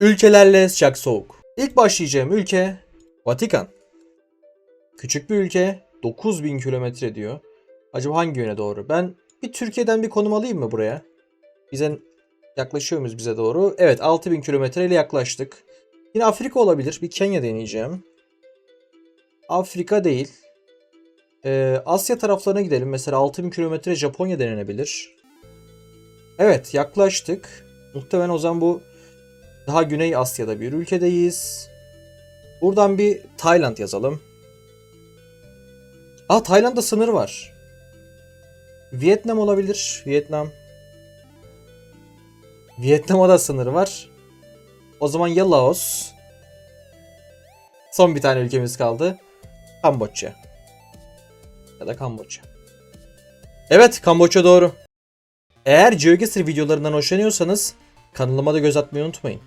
Ülkelerle sıcak soğuk. İlk başlayacağım ülke Vatikan. Küçük bir ülke 9000 kilometre diyor. Acaba hangi yöne doğru? Ben bir Türkiye'den bir konum alayım mı buraya? Bize yaklaşıyor muyuz bize doğru? Evet 6000 kilometre ile yaklaştık. Yine Afrika olabilir. Bir Kenya deneyeceğim. Afrika değil. Ee, Asya taraflarına gidelim. Mesela 6000 kilometre Japonya denenebilir. Evet yaklaştık. Muhtemelen o zaman bu daha Güney Asya'da bir ülkedeyiz. Buradan bir Tayland yazalım. Aa Tayland'da sınır var. Vietnam olabilir. Vietnam. Vietnam'a da sınır var. O zaman ya Laos. Son bir tane ülkemiz kaldı. Kamboçya. Ya da Kamboçya. Evet Kamboçya doğru. Eğer GeoGuessr videolarından hoşlanıyorsanız kanalıma da göz atmayı unutmayın.